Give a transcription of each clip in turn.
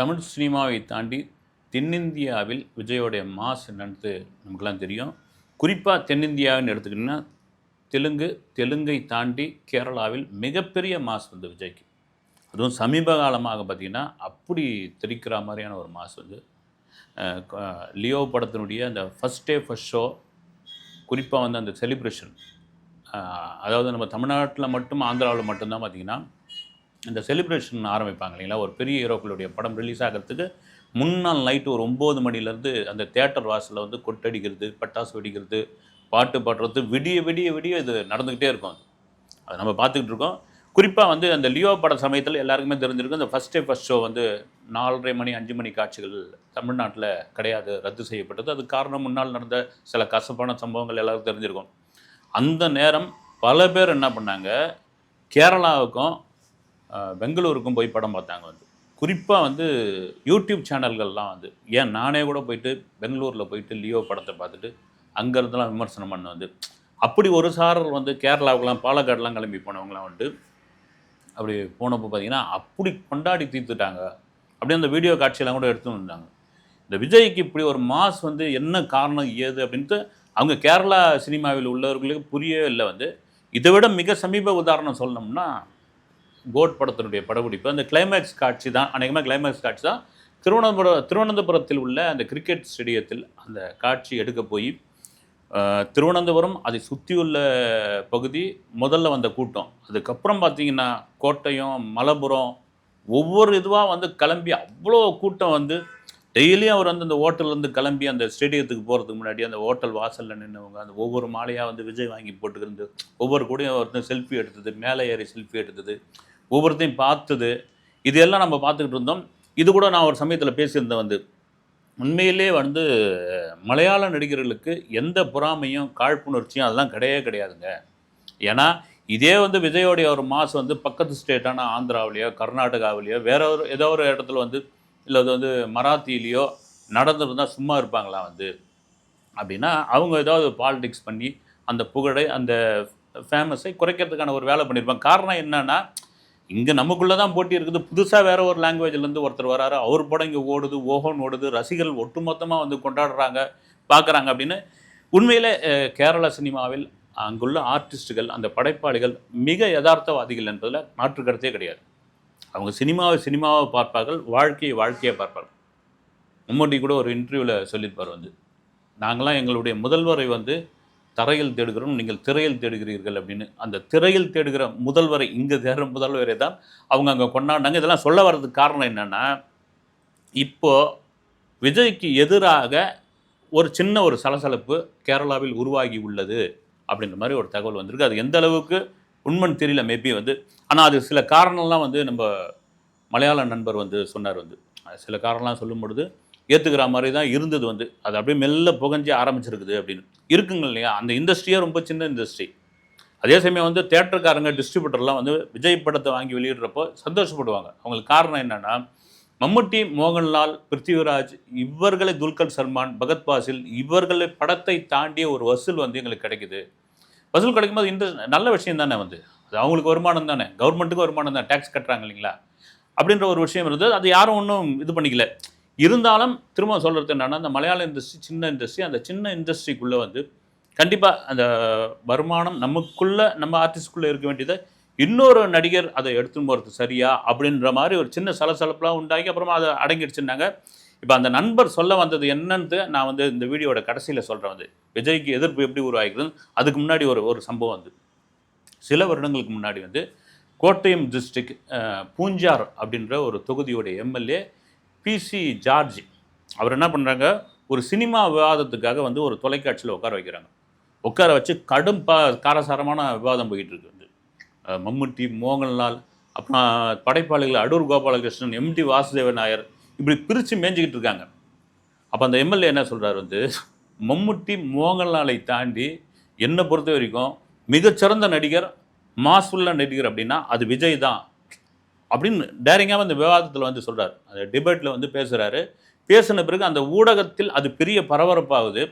தமிழ் சினிமாவை தாண்டி தென்னிந்தியாவில் விஜயோடைய மாஸ் என்னன்னு நமக்குலாம் தெரியும். குறிப்பாக தென்னிந்தியாவின்னு எடுத்துக்கிட்டிங்கன்னா தெலுங்கு தெலுங்கை தாண்டி கேரளாவில் மிகப்பெரிய மாஸ் வந்து விஜய்க்கு. அதுவும் சமீப காலமாக பார்த்திங்கன்னா அப்படி தெரிக்கிற மாதிரியான ஒரு மாஸ் வந்து லியோ படத்தினுடைய அந்த ஃபஸ்ட் டே ஃபஸ்ட் ஷோ குறிப்பாக வந்து அந்த செலிப்ரேஷன் அதாவது நம்ம தமிழ்நாட்டில் மட்டும் ஆந்திராவில் மட்டும்தான் பார்த்திங்கன்னா இந்த செலிப்ரேஷன் ஆரம்பிப்பாங்க இல்லைங்களா? ஒரு பெரிய ஹீரோக்களுடைய படம் ரிலீஸ் ஆகிறதுக்கு முன்னாள் நைட்டு ஒரு ஒம்பது மணிலேருந்து அந்த தேட்டர் வாசலில் வந்து கொட்டடிக்கிறது பட்டாசு வெடிக்கிறது பாட்டு பாடுறது விடிய விடிய விடிய இது நடந்துக்கிட்டே இருக்கும் அது. அதை நம்ம பார்த்துக்கிட்டு இருக்கோம். குறிப்பாக வந்து அந்த லியோ பட சமயத்தில் எல்லாருக்குமே தெரிஞ்சிருக்கும் இந்த ஃபஸ்ட் டே ஃபஸ்ட் ஷோ வந்து நாலரை மணி அஞ்சு மணி காட்சிகள் தமிழ்நாட்டில் கிடையாது ரத்து செய்யப்பட்டது. அது காரணம் முன்னால் நடந்த சில கசப்பான சம்பவங்கள் எல்லாருக்கும் தெரிஞ்சிருக்கும். அந்த நேரம் பல பேர் என்ன பண்ணாங்க கேரளாவுக்கும் பெங்களூருக்கும் போய் படம் பார்த்தாங்க வந்து. குறிப்பாக வந்து யூடியூப் சேனல்கள்லாம் வந்து ஏன் நானே கூட போயிட்டு பெங்களூரில் போயிட்டு லியோ படத்தை பார்த்துட்டு அங்கேருந்துலாம் விமர்சனம் பண்ண வந்து. அப்படி ஒரு சாரர் வந்து கேரளாவுக்குலாம் பாலக்காடுலாம் கிளம்பி போனவங்களாம் வந்து அப்படி போனப்போ பார்த்தீங்கன்னா அப்படி கொண்டாடி தீர்த்துட்டாங்க. அப்படியே அந்த வீடியோ காட்சியெல்லாம் கூட எடுத்து வந்தாங்க. இந்த விஜய்க்கு இப்படி ஒரு மாஸ் வந்து என்ன காரணம் ஏது அப்படின்ட்டு அவங்க கேரளா சினிமாவில் உள்ளவர்களுக்கு புரியவே இல்லை வந்து. இதை விட மிக சமீப உதாரணம் சொல்லணும்னா கோட் படத்தினுடைய படப்பிடிப்பு. அந்த கிளைமேக்ஸ் காட்சி தான் அநேகமாக கிளைமேக்ஸ் காட்சி தான். திருவனந்தபுரம் திருவனந்தபுரத்தில் உள்ள அந்த கிரிக்கெட் ஸ்டேடியத்தில் அந்த காட்சி எடுக்க போய் திருவனந்தபுரம் அதை சுற்றியுள்ள பகுதி முதல்ல வந்த கூட்டம். அதுக்கப்புறம் பார்த்தீங்கன்னா கோட்டையும் மலப்புரம் ஒவ்வொரு இதுவாக வந்து கிளம்பி அவ்வளோ கூட்டம் வந்து டெய்லியும் அவர் வந்து அந்த ஹோட்டல்லேருந்து கிளம்பி அந்த ஸ்டேடியத்துக்கு போகிறதுக்கு முன்னாடி அந்த ஹோட்டல் வாசலில் நின்னவங்க அந்த ஒவ்வொரு மாலையாக வந்து விஜய் வாங்கி போட்டுக்கிறது ஒவ்வொரு கூடயும் வந்து செல்ஃபி எடுத்தது மேலே ஏறி செல்ஃபி எடுத்தது. ஒவ்வொருத்தையும் பார்த்தது இது எல்லாம் நம்ம பார்த்துக்கிட்டு இருந்தோம். இது கூட நான் ஒரு சமயத்தில் பேசியிருந்தேன் வந்து உண்மையிலே வந்து மலையாள நடிகர்களுக்கு எந்த பொறாமையும் காழ்ப்புணர்ச்சியும் அதெல்லாம் கிடையவே கிடையாதுங்க. ஏன்னா இதே வந்து விஜயோடைய ஒரு மாஸ் வந்து பக்கத்து ஸ்டேட்டான ஆந்திராவிலையோ கர்நாடகாவிலையோ வேற ஒரு ஏதோ ஒரு இடத்துல வந்து இல்லை அது வந்து மராத்தியிலையோ நடந்திருந்தா சும்மா இருப்பாங்களா வந்து. அப்படின்னா அவங்க ஏதாவது பாலிடிக்ஸ் பண்ணி அந்த புகழை அந்த ஃபேமஸை குறைக்கிறதுக்கான ஒரு வேலை பண்ணியிருப்பாங்க காரணம் என்னென்னா இங்கே நமக்குள்ளே தான் போட்டி இருக்குது. புதுசாக வேற ஒரு லாங்குவேஜ்லேருந்து ஒருத்தர் வராரு. அவர் படம் இங்கே ஓடுது ஓஹோன்னு ஓடுது. ரசிகர்கள் ஒட்டுமொத்தமாக வந்து கொண்டாடுறாங்க பார்க்குறாங்க அப்படின்னு. உண்மையில் கேரள சினிமாவில் அங்குள்ள ஆர்டிஸ்ட்டுகள் அந்த படைப்பாளிகள் மிக யதார்த்தவாதிகள் என்பதில் மாற்று கருத்தே கிடையாது. அவங்க சினிமாவை சினிமாவை பார்ப்பார்கள் வாழ்க்கையை வாழ்க்கையை பார்ப்பார்கள். மம்முட்டி கூட ஒரு இன்டர்வியூவில் சொல்லியிருப்பார் வந்து. நாங்களாம் எங்களுடைய முதல்வரை வந்து தரையில் தேடுகிறோம் நீங்கள் திரையில் தேடுகிறீர்கள் அப்படின்னு. அந்த திரையில் தேடுகிற முதல்வரை இங்கே தேடுற முதல்வரை தான் அவங்க அங்கே கொண்டாடினாங்க. இதெல்லாம் சொல்ல வர்றதுக்கு காரணம் என்னென்னா இப்போ விஜய்க்கு எதிராக ஒரு சின்ன ஒரு சலசலப்பு கேரளாவில் உருவாகி உள்ளது அப்படின்ற மாதிரி ஒரு தகவல் வந்திருக்கு. அது எந்த அளவுக்கு உண்மைன்னு தெரியல மேபி வந்து. ஆனால் அது சில காரணம்லாம் வந்து நம்ம மலையாள நண்பர் வந்து சொன்னார் வந்து. அது சில காரணம்லாம் சொல்லும் பொழுது ஏற்றுக்கிற மாதிரி தான் இருந்தது வந்து. அது அப்படியே மெல்ல புகஞ்சே ஆரம்பிச்சிருக்குது அப்படின்னு. இருக்குங்க இல்லையா? அந்த இண்டஸ்ட்ரியே ரொம்ப சின்ன இண்டஸ்ட்ரி அதே சமயம் வந்து தேட்டருக்காரங்க டிஸ்ட்ரிபியூட்டர்லாம் வந்து விஜய் படத்தை வாங்கி வெளியிடுறப்போ சந்தோஷப்படுவாங்க. அவங்களுக்கு காரணம் என்னன்னா மம்முட்டி மோகன்லால் பிருத்திவிராஜ் இவர்களை துல்கர் சல்மான் பகத் பாசில் இவர்களை படத்தை தாண்டிய ஒரு வசூல் வந்து எங்களுக்கு கிடைக்குது. வசூல் கிடைக்கும்போது இந்த நல்ல விஷயம் தானே வந்து? அது அவங்களுக்கு வருமானம் தானே? கவர்மெண்ட்டுக்கு வருமானம் தான். டேக்ஸ் கட்டுறாங்க இல்லைங்களா? அப்படின்ற ஒரு விஷயம் இருந்தது. அது யாரும் ஒன்றும் இது பண்ணிக்கல. இருந்தாலும் திரும்ப சொல்கிறது என்னென்னா அந்த மலையாள இண்டஸ்ட்ரி சின்ன இண்டஸ்ட்ரி அந்த சின்ன இண்டஸ்ட்ரிக்குள்ளே வந்து கண்டிப்பாக அந்த வருமானம் நமக்குள்ளே நம்ம ஆர்டிஸ்ட்குள்ளே இருக்க வேண்டியதை இன்னொரு நடிகர் அதை எடுத்துன்னு போகிறது சரியா? அப்படின்ற மாதிரி ஒரு சின்ன சலசலப்பெலாம் உண்டாகி அப்புறமா அதை அடங்கிடுச்சுன்னாங்க. இப்போ அந்த நண்பர் சொல்ல வந்தது என்னன்னு நான் வந்து இந்த வீடியோட கடைசியில் சொல்கிறேன் வந்து. விஜய்க்கு எதிர்ப்பு எப்படி உருவாகிறது அதுக்கு முன்னாடி ஒரு ஒரு சம்பவம் வந்து. சில வருடங்களுக்கு முன்னாடி வந்து கோட்டயம் டிஸ்ட்ரிக்ட் பூஞ்சார் அப்படின்ற ஒரு தொகுதியோடைய எம்எல்ஏ பிசி ஜார்ஜ் அவர் என்ன பண்ணுறாங்க ஒரு சினிமா விவாதத்துக்காக வந்து ஒரு தொலைக்காட்சியில் உட்கார வைக்கிறாங்க. உட்கார வச்சு கடும் ப காரசாரமான விவாதம் போயிட்டு இருக்கு வந்து. மம்முட்டி மோகன்லால் அப்புறம் படைப்பாளிகள் அடூர் கோபாலகிருஷ்ணன் எம்டி வாசுதேவ நாயர் இப்படி பிரித்து மேய்ஞ்சிக்கிட்டு இருக்காங்க. அப்போ அந்த எம்எல்ஏ என்ன சொல்கிறார் வந்து? மம்முட்டி மோகன்லாலை தாண்டி என்னை பொறுத்த வரைக்கும் மிகச்சிறந்த நடிகர் மாஸ் உள்ள நடிகர் அப்படின்னா அது விஜய் தான். அப்படின்னு டேரிங்காக அந்த விவாதத்தில் வந்து சொல்கிறார் அந்த டிபேட்டில் வந்து பேசுகிறாரு பேசின பிறகு அந்த ஊடகத்தில் அது பெரிய பரபரப்பாகுது.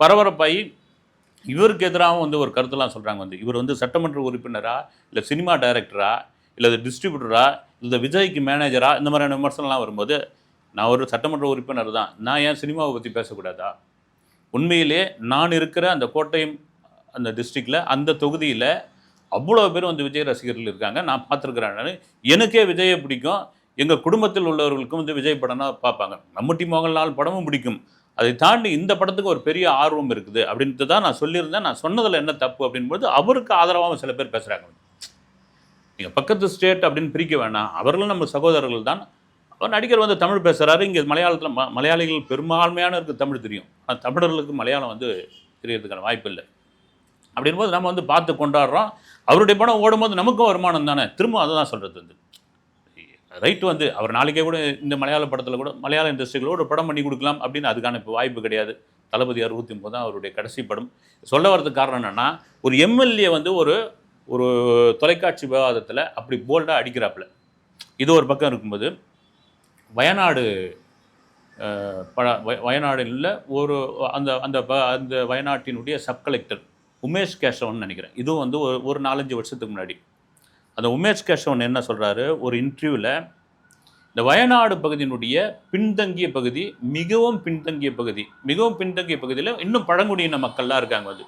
பரபரப்பாகி இவருக்கு எதிராகவும் வந்து ஒரு கருத்தெல்லாம் சொல்கிறாங்க வந்து. இவர் வந்து சட்டமன்ற உறுப்பினரா? இல்லை சினிமா டைரக்டரா இல்லை டிஸ்ட்ரிபியூட்டரா இல்லை விஜய்க்கு மேனேஜரா இந்த மாதிரியான விமர்சனம்லாம் வரும்போது நான் ஒரு சட்டமன்ற உறுப்பினர் தான். நான் ஏன் சினிமாவை பற்றி பேசக்கூடாதா? உண்மையிலே நான் இருக்கிற அந்த கோட்டயம் அந்த டிஸ்ட்ரிக்டில் அந்த தொகுதியில் அவ்வளோ பேர் வந்து விஜய் ரசிகர்கள் இருக்காங்க. நான் பார்த்துருக்குறேன் எனக்கே விஜயை பிடிக்கும். எங்கள் குடும்பத்தில் உள்ளவர்களுக்கும் வந்து விஜய் படம்னா பார்ப்பாங்க. மம்முட்டி மோகன்லால் படமும் பிடிக்கும். அதை தாண்டி இந்த படத்துக்கு ஒரு பெரிய ஆர்வம் இருக்குது அப்படின்ட்டு தான் நான் சொல்லியிருந்தேன். நான் சொன்னதில் என்ன தப்பு அப்படின்போது அவருக்கு ஆதரவாக சில பேர் பேசுகிறாங்க நீங்கள் பக்கத்து ஸ்டேட் அப்படின்னு பிரிக்க வேணாம். அவர்களும் நம்ம சகோதரர்கள் தான். அவர் நடிகர் வந்து தமிழ் பேசுகிறாரு இங்கே மலையாளத்தில் ம மலையாளிகள் பெரும்பான்மையான இருக்குது தமிழ் தெரியும். ஆனால் தமிழர்களுக்கு மலையாளம் வந்து தெரியறதுக்கான வாய்ப்பு இல்லை அப்படின்போது நம்ம வந்து பார்த்து கொண்டாடுறோம். அவருடைய படம் ஓடும்போது நமக்கும் வருமானம் தானே? திரும்ப அதை தான் சொல்கிறது வந்து. ரைட் வந்து அவர் நாளைக்கே கூட இந்த மலையாள படத்தில் கூட மலையாள இண்டஸ்ட்ரியில் ஒரு படம் பண்ணி கொடுக்கலாம் அப்படின்னு அதுக்கான இப்போ வாய்ப்பு கிடையாது. தளபதி அறுபத்தி ஒன்பது தான் அவருடைய கடைசி படம். சொல்ல வரதுக்கு காரணம் என்னென்னா ஒரு எம்எல்ஏ வந்து ஒரு ஒரு தொலைக்காட்சி விவாதத்தில் அப்படி போல்டாக அடிக்கிறாப்புல. இது ஒரு பக்கம் இருக்கும்போது வயநாடு பழ வயநாடு இல்லை ஒரு அந்த அந்த ப- அந்த வயநாட்டினுடைய சப் கலெக்டர் உமேஷ் கேஷவன் நினைக்கிறேன். இதுவும் வந்து ஒரு ஒரு நாலஞ்சு வருஷத்துக்கு முன்னாடி. அந்த உமேஷ் கேஷவன் என்ன சொல்கிறாரு ஒரு இன்டர்வியூவில் இந்த வயநாடு பகுதியினுடைய பின்தங்கிய பகுதி மிகவும் பின்தங்கிய பகுதி. மிகவும் பின்தங்கிய பகுதியில் இன்னும் பழங்குடியின மக்கள்லாம் இருக்காங்க அது.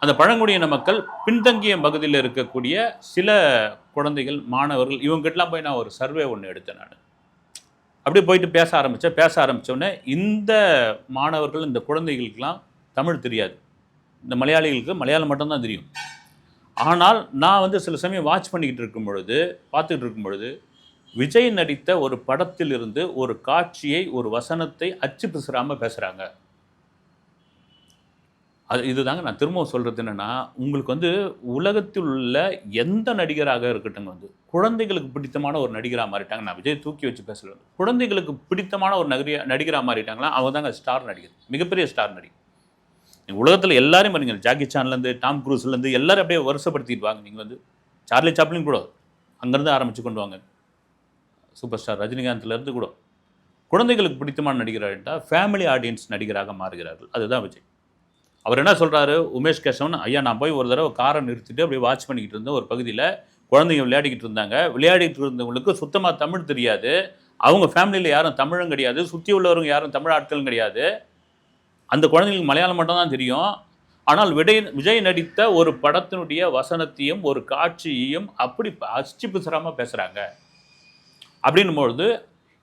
அந்த பழங்குடியின மக்கள் பின்தங்கிய பகுதியில் இருக்கக்கூடிய சில குழந்தைகள் மாணவர்கள் இவங்ககிட்டலாம் போய் நான் ஒரு சர்வே ஒன்று எடுத்தேன் நான். அப்படியே போயிட்டு பேச ஆரம்பித்தேன் பேச ஆரம்பித்தோடனே இந்த மாணவர்கள் இந்த குழந்தைகளுக்கெல்லாம் தமிழ் தெரியாது. இந்த மலையாளிகளுக்கு மலையாளம் மட்டும்தான் தெரியும். ஆனால் நான் வந்து சில சமயம் வாட்ச் பண்ணிக்கிட்டு இருக்கும் பொழுது பார்த்துக்கிட்டு இருக்கும் பொழுது விஜய் நடித்த ஒரு படத்திலிருந்து ஒரு காட்சியை ஒரு வசனத்தை அச்சு பிசுறாமல் பேசுகிறாங்க அது இதுதாங்க நான் திரும்பவும் சொல்கிறது என்னென்னா உங்களுக்கு வந்து உலகத்தில் உள்ள எந்த நடிகராக இருக்கட்டும் வந்து குழந்தைகளுக்கு பிடித்தமான ஒரு நடிகராக மாறிட்டாங்க. நான் விஜய் தூக்கி வச்சு பேசுகிறேன் குழந்தைகளுக்கு பிடித்தமான ஒரு நகரியா நடிகராக மாறிட்டாங்களா? அவங்க தாங்க ஸ்டார் நடிகர் மிகப்பெரிய ஸ்டார் நடிகர். உலகத்தில் எல்லாரையும் பாருங்க ஜாக்கி சான்லேருந்து டாம் க்ரூஸ்லேருந்து எல்லாரும் அப்படியே வருஷப்படுத்திட்டு வாங்க. நீங்கள் வந்து சார்லி சாப்ளின் கூட அங்கேருந்து ஆரம்பித்து கொண்டு வாங்க. சூப்பர் ஸ்டார் ரஜினிகாந்த்லேருந்து கூட. குழந்தைகளுக்கு பிடித்தமான நடிகராகிட்டா ஃபேமிலி ஆடியன்ஸ் நடிகராக மாறுகிறார்கள். அதுதான் விஜய். அவர் என்ன சொல்கிறாரு உமேஷ் கேசவன் ஐயா நான் போய் ஒரு தடவை காரை நிறுத்திட்டு அப்படியே வாட்ச் பண்ணிக்கிட்டு இருந்தேன். ஒரு பகுதியில் குழந்தைங்க விளையாடிக்கிட்டு இருந்தாங்க. விளையாடிட்டு இருந்தவங்களுக்கு சுத்தமாக தமிழ் தெரியாது. அவங்க ஃபேமிலியில் யாரும் தமிழும் கிடையாது. சுற்றி உள்ளவங்க யாரும் தமிழ் ஆட்களும் கிடையாது. அந்த குழந்தைங்களுக்கு மலையாளம் மட்டும் தான் தெரியும். ஆனால் விடை விஜய் நடித்த ஒரு படத்தினுடைய வசனத்தையும் ஒரு காட்சியையும் அப்படி அச்சு பிசுறாமல் பேசுகிறாங்க அப்படின்னும்பொழுது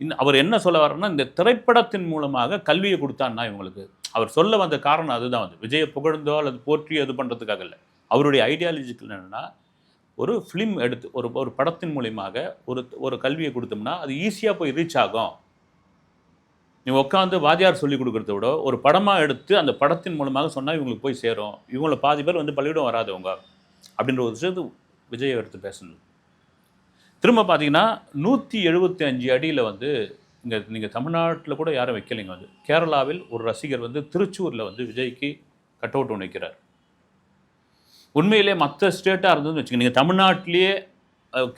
இந்த அவர் என்ன சொல்ல வர்றேன்னா இந்த திரைப்படத்தின் மூலமாக கல்வியை கொடுத்தான்னா இவங்களுக்கு. அவர் சொல்ல வந்த காரணம் அதுதான் வந்து. விஜயை புகழ்ந்தோ அல்லது போற்றியோ இது பண்ணுறதுக்காக இல்லை. அவருடைய ஐடியாலஜிக்கல் என்னென்னா ஒரு ஃபிலிம் எடுத்து ஒரு ஒரு படத்தின் மூலியமாக ஒரு ஒரு கல்வியை கொடுத்தோம்னா அது ஈஸியாக போய் ரீச் ஆகும். நீ உட்காந்து வாத்தியார் சொல்லி கொடுக்குறத விட ஒரு படமாக எடுத்து அந்த படத்தின் மூலமாக சொன்னால் இவங்களுக்கு போய் சேரும். இவங்கள பாதி பேர் வந்து பள்ளியிடம் வராதவங்க அப்படின்ற ஒரு விஷயத்து விஜய் எடுத்து பேசணும். திரும்ப பார்த்தீங்கன்னா நூற்றி எழுபத்தி அஞ்சு அடியில் வந்து இங்கே நீங்கள் தமிழ்நாட்டில் கூட யாரும் வைக்கலைங்க வந்து. கேரளாவில் ஒரு ரசிகர் வந்து திருச்சூரில் வந்து விஜய்க்கு கட் அவுட் ஒன்று வைக்கிறார். உண்மையிலே மற்ற ஸ்டேட்டாக இருந்ததுன்னு வச்சுக்கோங்க. நீங்கள் தமிழ்நாட்டிலேயே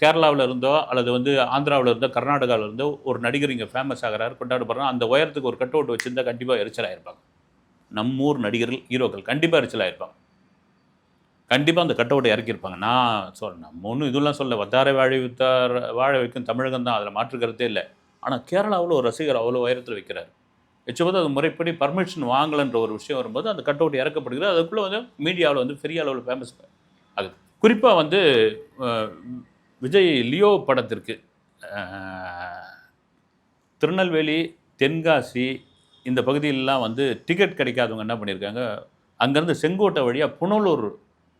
கேரளாவில் இருந்தோ அல்லது வந்து ஆந்திராவில் இருந்தோ கர்நாடகாவில் இருந்தோ ஒரு நடிகர் இங்கே ஃபேமஸ் ஆகிறாரு கொண்டாடப்படுறோம் அந்த உயரத்துக்கு ஒரு கட் அவுட் வச்சுருந்தா கண்டிப்பாக எரிச்சலாயிருப்பாங்க நம்மூர் நடிகர்கள் ஹீரோக்கள் கண்டிப்பாக எரிச்சலாயிருப்பாங்க கண்டிப்பாக அந்த கட் அவுட்டை இறக்கியிருப்பாங்க. நான் சொல்கிறேன் நம்ம ஒன்றும் இதெல்லாம் சொல்ல வத்தாரை வாழ வித்தார் வாழ வைக்கும் தமிழகம் தான் அதில் மாற்றுக்கிறதே இல்லை. ஆனால் கேரளாவில் ஒரு ரசிகர் அவ்வளோ உயரத்தில் வைக்கிறார். வச்சபோது அது முறைப்படி பர்மிஷன் வாங்கலைன்ற ஒரு விஷயம் வரும்போது அந்த கட் அவுட் இறக்கப்படுகிறது. அதுக்குள்ளே வந்து மீடியாவில் வந்து பெரிய அளவில் ஃபேமஸ் அது குறிப்பாக வந்து விஜய் லியோ படத்திற்கு திருநெல்வேலி தென்காசி இந்த பகுதியிலலாம் வந்து டிக்கெட் கிடைக்காதவங்க என்ன பண்ணியிருக்காங்க? அங்கேருந்து செங்கோட்டை வழியாக புனலூர்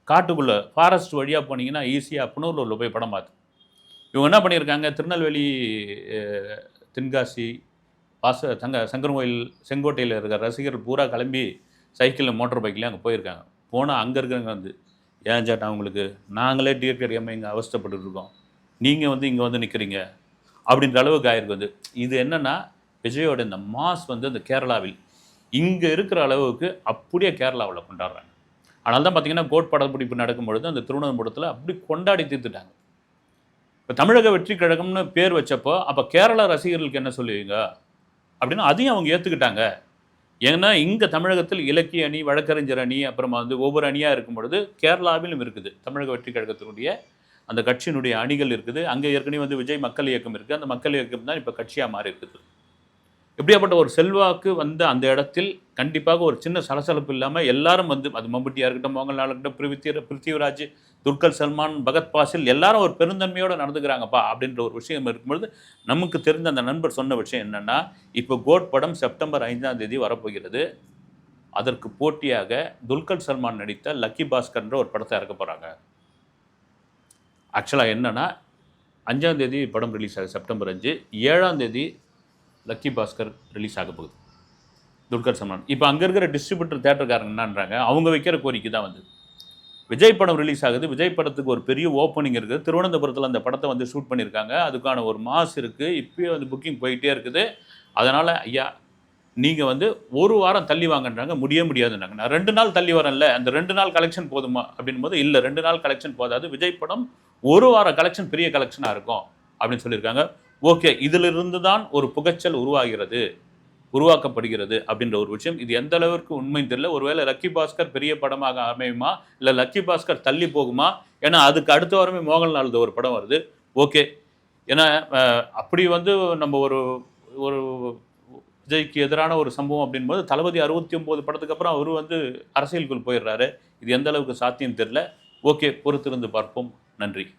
காட்டுக்குள்ளே ஃபாரஸ்ட் வழியாக போனீங்கன்னா ஈஸியாக புனலூரில் போய் படம் பார்த்து. இவங்க என்ன பண்ணியிருக்காங்க? திருநெல்வேலி தென்காசி வாச தங்க சங்கரன் செங்கோட்டையில் இருக்கிற ரசிகர்கள் பூரா கிளம்பி சைக்கிளில் மோட்டர் பைக்கில் அங்கே போயிருக்காங்க. போனால் அங்கே இருக்கிறவங்க வந்து ஏன் சேட்டா உங்களுக்கு நாங்களே டிக்கெட் கிடைக்காம இங்கே அவஸ்தைப்பட்டுட்டு இருக்கோம் நீங்கள் வந்து இங்கே வந்து நிற்கிறீங்க அப்படின்ற அளவுக்கு ஆயிருக்கு வந்து. இது என்னென்னா விஜயோட இந்த மாஸ் வந்து இந்த கேரளாவில். இங்கே இருக்கிற அளவுக்கு அப்படியே கேரளாவில் கொண்டாடுறாங்க. அதனால தான் பார்த்தீங்கன்னா கோட் படப்பிடிப்பு நடக்கும்பொழுது அந்த திருவனந்தபுரத்தில் அப்படி கொண்டாடி தீர்த்துட்டாங்க. இப்போ தமிழக வெற்றி கழகம்னு பேர் வச்சப்போ அப்போ கேரளா ரசிகர்களுக்கு என்ன சொல்லுவீங்க? அப்படின்னா அதையும் அவங்க ஏற்றுக்கிட்டாங்க ஏன்னா இங்கே தமிழகத்தில் இலக்கிய அணி வழக்கறிஞர் அணி அப்புறமா வந்து ஒவ்வொரு அணியாக இருக்கும் பொழுது கேரளாவிலும் இருக்குது. தமிழக வெற்றி கழகத்தினுடைய அந்த கட்சியினுடைய அணிகள் இருக்குது. அங்கே ஏற்கனவே வந்து விஜய் மக்கள் இயக்கம் இருக்குது அந்த மக்கள் இயக்கம் தான் இப்போ கட்சியாக மாறி இருக்குது. இப்படியாப்பட்ட ஒரு செல்வாக்கு வந்த அந்த இடத்தில் கண்டிப்பாக ஒரு சின்ன சலசலப்பு இல்லாமல் எல்லாரும் வந்து அது மம்புட்டியாக இருக்கட்டும் மோகன்லால் இருக்கட்டும் பிருத்தி பிருத்திவிராஜ் துல்கர் சல்மான் பகத் பாசில் எல்லாரும் ஒரு பெருந்தன்மையோடு நடந்துக்கிறாங்கப்பா அப்படின்ற ஒரு விஷயம் இருக்கும்பொழுது நமக்கு தெரிந்த அந்த நண்பர் சொன்ன விஷயம் என்னென்னா இப்போ கோட் படம் செப்டம்பர் ஐந்தாம் தேதி வரப்போகிறது. அதற்கு போட்டியாக துல்கர் சல்மான் நடித்த லக்கி பாஸ்கர்ன்ற ஒரு படத்தை இறக்க போகிறாங்க ஆக்சுவலாக என்னென்னா அஞ்சாம் தேதி படம் ரிலீஸ் ஆகுது செப்டம்பர் அஞ்சு. ஏழாம் தேதி லக்கி பாஸ்கர் ரிலீஸ் ஆக போகுது. துல்கர் சல்மான். இப்போ அங்கே இருக்கிற டிஸ்ட்ரிபியூட்டர் தேட்டருக்காரங்க என்னன்றாங்க? அவங்க வைக்கிற கோரிக்கை தான் வந்து விஜய் படம் ரிலீஸ் ஆகுது. விஜய் படத்துக்கு ஒரு பெரிய ஓப்பனிங் இருக்குது. திருவனந்தபுரத்தில் அந்த படத்தை வந்து ஷூட் பண்ணியிருக்காங்க. அதுக்கான ஒரு மாஸ் இருக்குது இப்போயே வந்து புக்கிங் போயிட்டே இருக்குது. அதனால் ஐயா நீங்கள் வந்து ஒரு வாரம் தள்ளி வாங்கன்றாங்க. முடிய முடியாதுன்றாங்க. நான் ரெண்டு நாள் தள்ளி வரேன்ல. அந்த ரெண்டு நாள் கலெக்ஷன் போதுமா? அப்படின் போது இல்லை ரெண்டு நாள் கலெக்ஷன் போதாது. விஜய் படம் ஒரு வாரம் கலெக்ஷன் பெரிய கலெக்ஷனாக இருக்கும். அப்படின்னு சொல்லியிருக்காங்க. ஓகே இதிலிருந்து தான் ஒரு புகைச்சல் உருவாகிறது. உருவாக்கப்படுகிறது அப்படின்ற ஒரு விஷயம். இது எந்த அளவிற்கு உண்மைன்னு தெரியல. ஒருவேளை லக்கி பாஸ்கர் பெரிய படமாக அமையுமா? இல்லை லக்கி பாஸ்கர் தள்ளி போகுமா? ஏன்னா அதுக்கு அடுத்த வாரமே மோகன்லால் ஒரு படம் வருது. ஓகே. ஏன்னா அப்படி வந்து நம்ம ஒரு ஒரு விஜய்க்கு எதிரான ஒரு சம்பவம் அப்படின்போது தளபதி அறுபத்தி ஒம்பது படத்துக்கு அப்புறம் அவர் வந்து அரசியலுக்குள் போயிடுறாரு. இது எந்த அளவுக்கு சாத்தியம் தெரில ஓகே. பொறுத்திருந்து பார்ப்போம். நன்றி.